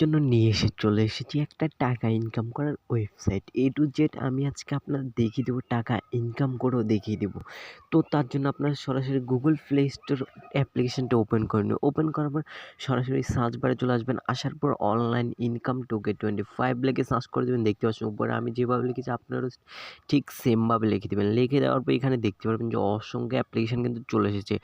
জন্য নিয়ে এসে চলে এসেছি একটা টাকা ইনকাম করার ওয়েবসাইট এ টু জেড আমি আজকে আপনার দেখিয়ে দেবো, টাকা ইনকাম করেও দেখিয়ে দেবো। তো তার জন্য আপনার সরাসরি গুগল প্লে স্টোর অ্যাপ্লিকেশনটা ওপেন করে নিন। ওপেন করার পর সরাসরি সার্চ বারে চলে আসবেন। আসার পর অনলাইন ইনকাম টোকে টোয়েন্টি ফাইভ লেগে সার্চ করে দেবেন। দেখতে পাচ্ছেন উপরে আমি যেভাবে লিখেছি, আপনারও ঠিক সেমভাবে লিখে দেবেন। লিখে দেওয়ার পর এখানে দেখতে পারবেন যে অসংখ্য অ্যাপ্লিকেশন কিন্তু চলে এসেছে।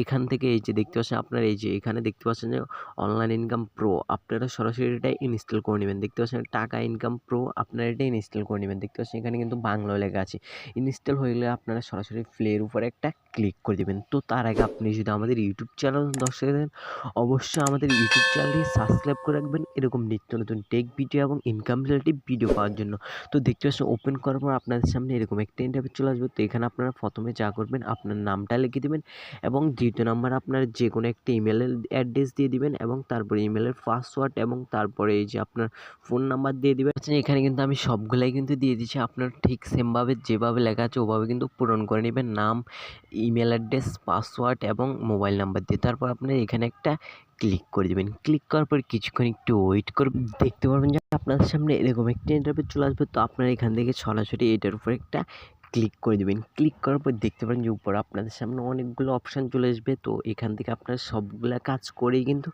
এখান থেকে এই যে দেখতে পাচ্ছেন, আপনার এই যে এখানে দেখতে পাচ্ছেন যে অনলাইন ইনকাম প্রো আপনারা সরাসরি এটা ইনস্টল করে নেবেন। দেখতে পাচ্ছেন টাকা ইনকাম প্রো আপনারা এটা ইনস্টল করে নেবেন। দেখতে পাচ্ছেন এখানে কিন্তু বাংলা লেখা আছে। ইনস্টল হয়ে গেলে আপনারা সরাসরি প্লের উপরে একটা ক্লিক করে দেবেন। তো তার আগে আপনি যদি আমাদের ইউটিউব চ্যানেল দর্শক দেন অবশ্যই আমাদের ইউটিউব চ্যানেলটি সাবস্ক্রাইব করে রাখবেন। এরকম নিত্য নতুন টেক ভিডিও এবং ইনকাম রিলেটিভ ভিডিও পাওয়ার জন্য। তো দেখতে পাচ্ছেন ওপেন করার পর আপনাদের সামনে এরকম একটা ইন্টারভিউ চলে আসবে। তো এখানে আপনারা প্রথমে যা করবেন, আপনার নামটা লিখে দেবেন এবং দ্বিতীয় নাম্বার আপনার যে কোনো একটা ইমেলের অ্যাড্রেস দিয়ে দিবেন এবং তারপরে ইমেলের পাসওয়ার্ড এবং তারপরে এই যে আপনার ফোন নাম্বার দিয়ে দিবেন আচ্ছা, এখানে কিন্তু আমি সবগুলাই কিন্তু দিয়ে দিচ্ছি। আপনার ঠিক সেমভাবে যেভাবে লেখা আছে ওভাবে কিন্তু পূরণ করে নেবেন। নাম ইমেল অ্যাড্রেস পাসওয়ার্ড এবং মোবাইল নাম্বার দিয়ে। তারপর আপনার এখানে একটা ক্লিক করে দেবেন। ক্লিক করার পর কিছুক্ষণ একটু ওয়েট করে দেখতে পারবেন যে আপনার সামনে এরকম একটা ইন্টারভিউ চলে আসবে। তো আপনারা এখান থেকে সরাসরি এটার উপর একটা ক্লিক করে দেবেন। ক্লিক করার পর দেখতে পারেন যে উপর আপনাদের সামনে অনেকগুলো অপশান চলে আসবে। তো এখান থেকে আপনারা সবগুলা কাজ করেই কিন্তু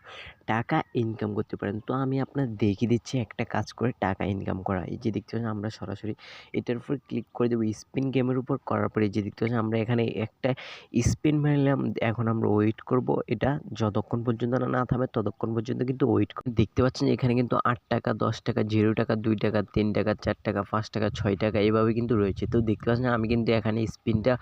টাকা ইনকাম করতে পারেন। তো আমি আপনার দেখিয়ে দিচ্ছি একটা কাজ করে টাকা ইনকাম করা। এই যে দেখতে পাচ্ছেন আমরা সরাসরি এটার উপর ক্লিক করে দেবো স্পিন গেমের উপর করার পরে যে দেখতে পাচ্ছেন আমরা এখানে একটা স্পিন মারলাম, এখন আমরা ওয়েট করব। এটা যতক্ষণ পর্যন্ত না থামে ততক্ষণ পর্যন্ত কিন্তু ওয়েট দেখতে পাচ্ছেন এখানে কিন্তু আট টাকা, দশ টাকা জিরো টাকা, দুই টাকা, তিন টাকা, চার টাকা, পাঁচ টাকা, ছয় টাকা এভাবে কিন্তু রয়েছে। তো দেখতে পাচ্ছেন আমি কিন্তু এখানে স্পিনটা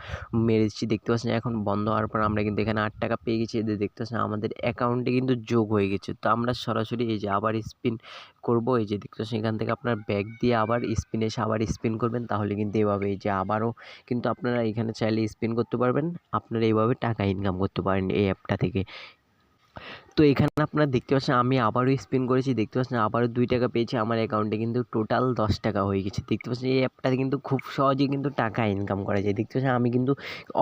মেরেছি। দেখতে পাচ্ছেন এখন বন্ধ হওয়ার পর আমরা কিন্তু এখানে আট টাকা পেয়ে গেছি। এদের দেখতে পাচ্ছেন আমাদের অ্যাকাউন্টে কিন্তু যোগ হয়ে গেছে। তো আমরা সরাসরি এই যে আবার স্পিন করব, এই যে দেখতে সেখান থেকে আপনার ব্যাগ দিয়ে আবার স্পিন এসে আবার স্পিন করবেন। তাহলে কিন্তু এভাবে এই যে আবারও কিন্তু আপনারা এখানে চাইলে স্পিন করতে পারবেন। আপনারা এইভাবে টাকা ইনকাম করতে পারেন এই অ্যাপটা থেকে। তো এখানে আপনারা দেখতে পাচ্ছেন আমি আবারও স্পিন করেছি। দেখতে পাচ্ছেন আবারও দুই টাকা পেয়েছি। আমার অ্যাকাউন্টে কিন্তু টোটাল দশ টাকা হয়ে গেছে। দেখতে পাচ্ছেন এই অ্যাপটাতে কিন্তু খুব সহজেই কিন্তু টাকা ইনকাম করা যায়। দেখতে পাচ্ছেন আমি কিন্তু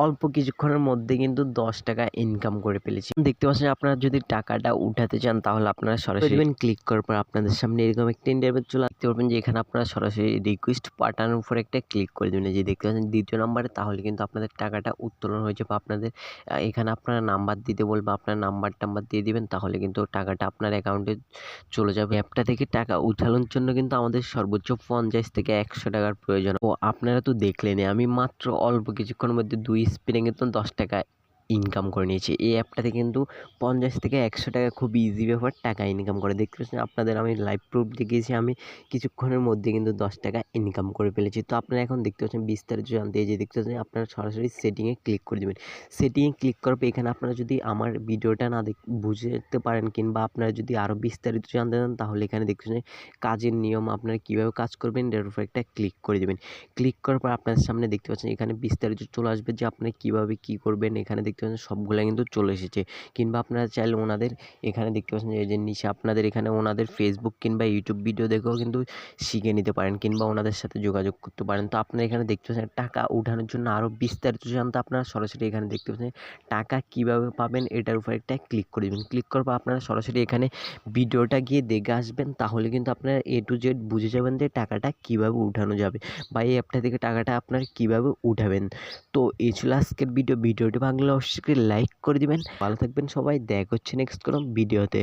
অল্প কিছুক্ষণের মধ্যে কিন্তু দশ টাকা ইনকাম করে ফেলেছি। দেখতে পাচ্ছেন আপনারা যদি টাকাটা উঠাতে চান তাহলে আপনারা সরাসরি ক্লিক করার পর আপনাদের সামনে এরকম একটা ইন্টারভিউ চলে আসতে পারবেন যে এখানে আপনারা সরাসরি রিকোয়েস্ট পাঠানোর উপর একটা ক্লিক করে দেবেন। যে দেখতে পাচ্ছেন দ্বিতীয় নাম্বারে তাহলে কিন্তু আপনাদের টাকাটা উত্তোলন হয়েছে বা আপনাদের এখানে আপনারা নাম্বার দিতে বলবে আপনার নাম্বার টাম্বার দিয়ে দিবেন। তাহলে কিন্তু টাকাটা আপনার অ্যাকাউন্টে চলে যাবে। অ্যাপটা থেকে টাকা উঠানোর জন্য কিন্তু আমাদের সর্বোচ্চ পঞ্চাশ থেকে একশো টাকার প্রয়োজন। ও আপনারা তো দেখলেনই, আমি মাত্র অল্প কিছুক্ষণের মধ্যে দুই স্পিনে কিন্তু দশ টাকা ইনকাম করে নিয়েছি। এই অ্যাপটাতে কিন্তু পঞ্চাশ থেকে একশো টাকা খুব ইজি ব্যাপার টাকা ইনকাম করে। দেখতে পাচ্ছেন আপনাদের আমি লাইভ প্রুফ দেখিয়েছি, আমি কিছুক্ষণের মধ্যে কিন্তু দশ টাকা ইনকাম করে ফেলেছি। তো আপনারা এখন দেখতে পাচ্ছেন বিস্তারিত জানতে যে দেখতে পাচ্ছেন আপনারা সরাসরি সেটিংয়ে ক্লিক করে দেবেন। সেটিংয়ে ক্লিক করার পর এখানে আপনারা যদি আমার ভিডিওটা না দেখ, বুঝতে পারেন কিংবা আপনারা যদি আরও বিস্তারিত জানতে চান, তাহলে এখানে দেখতে পাচ্ছেন কাজের নিয়ম আপনারা কীভাবে কাজ করবেন, এর উপর একটা ক্লিক করে দেবেন। ক্লিক করার পর আপনার সামনে দেখতে পাচ্ছেন এখানে বিস্তারিত চলে আসবে যে আপনি কীভাবে কী করবেন। এখানে দেখতে পাচ্ছেন সবগুলো কিন্তু চলে এসেছে। কিংবা আপনারা চাইলে ওনাদের এখানে দেখতে পাচ্ছেন এই যে নিচে আপনাদের এখানে ওনাদের ফেসবুক কিংবা ইউটিউব ভিডিও দেখেও কিন্তু শিখে নিতে পারেন কিংবা ওনাদের সাথে যোগাযোগ করতে পারেন। তো আপনারা এখানে দেখতে পাচ্ছেন টাকা উঠানোর জন্য আরও বিস্তারিত জানতে আপনারা সরাসরি এখানে দেখতে পাচ্ছেন টাকা কীভাবে পাবেন এটার উপর একটা ক্লিক করে দেবেন। ক্লিক করার পর আপনারা সরাসরি এখানে ভিডিওটা গিয়ে দেখে আসবেন, তাহলে কিন্তু আপনারা এ টু জেড বুঝে যাবেন যে টাকাটা কীভাবে উঠানো যাবে বা এই অ্যাপটা থেকে টাকাটা আপনারা কীভাবে উঠাবেন। তো এই ছিল আজকের ভিডিও ভিডিওটি লাগলে অবশ্যই লাইক করে দিবেন। ভালো থাকবেন সবাই দেখ হচ্ছে নেক্সট কোনো ভিডিওতে